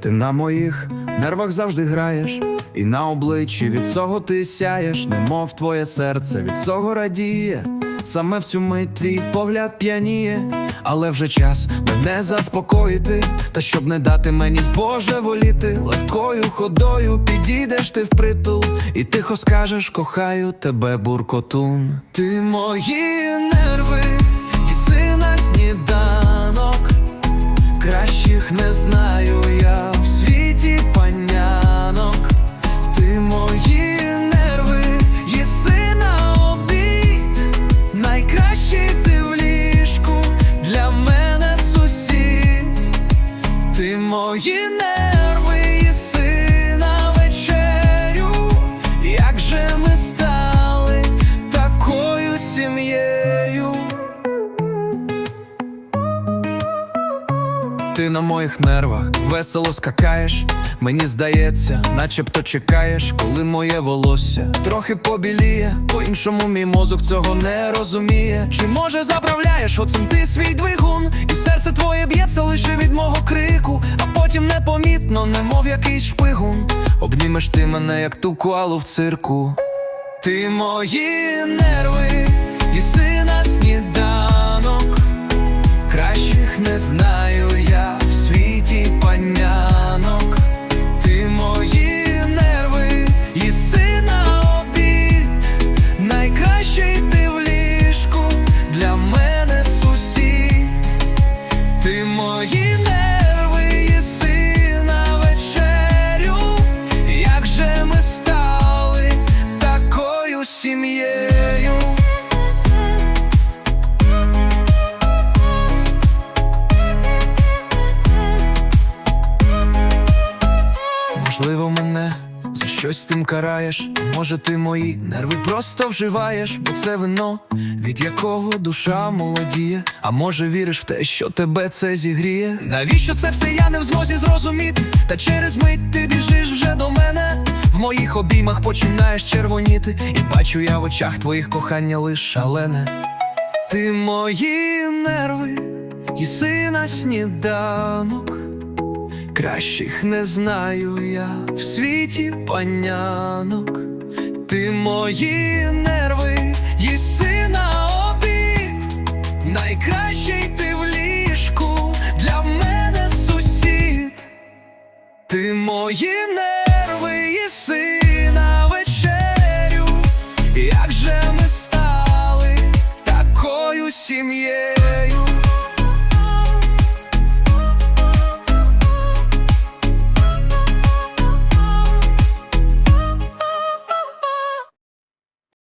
Ти на моїх нервах завжди граєш, і на обличчі від цього ти сяєш, немов твоє серце від цього радіє. Саме в цю мить твій погляд п'яніє, але вже час мене заспокоїти, та щоб не дати мені збожеволіти, легкою ходою підійдеш ти впритул, і тихо скажеш, кохаю тебе, буркотун. Ти мої мої нерви, їси на вечерю. Як же ми стали такою сім'єю? Ти на моїх нервах весело скакаєш. Мені здається, начебто чекаєш, коли моє волосся трохи побіліє, по-іншому мій мозок цього не розуміє. Чи може заправляєш оцим ти свій двигун, і серце твоє б'ється лише від мого крику, потім непомітно, немов якийсь шпигун. Обнімеш ти мене, як ту коалу в цирку. Ти мої нерви, їси на сніданок. Кращих не знаю я в світі панянок. Ти мої нерви, їси на обід. Найкращий ти в ліжку для мене сусід. Ти мої нерви, Можливо, мене за щось тим караєш. Може, ти мої нерви просто вживаєш, бо це вино, від якого душа молодіє. А може, віриш в те, що тебе це зігріє? Навіщо це все я не в змозі зрозуміти? Та через мить ти біжиш вже до мене. В моїх обіймах починаєш червоніти, і бачу я в очах твоїх кохання лиш шалене. Ти мої нерви, їси на сніданок. Кращих не знаю я в світі панянок. Ти мої нерви, їси на обід. Найкращий ти в ліжку для мене сусід. Ти мої нерви, їси на вечерю. Як же ми стали такою сім'єю?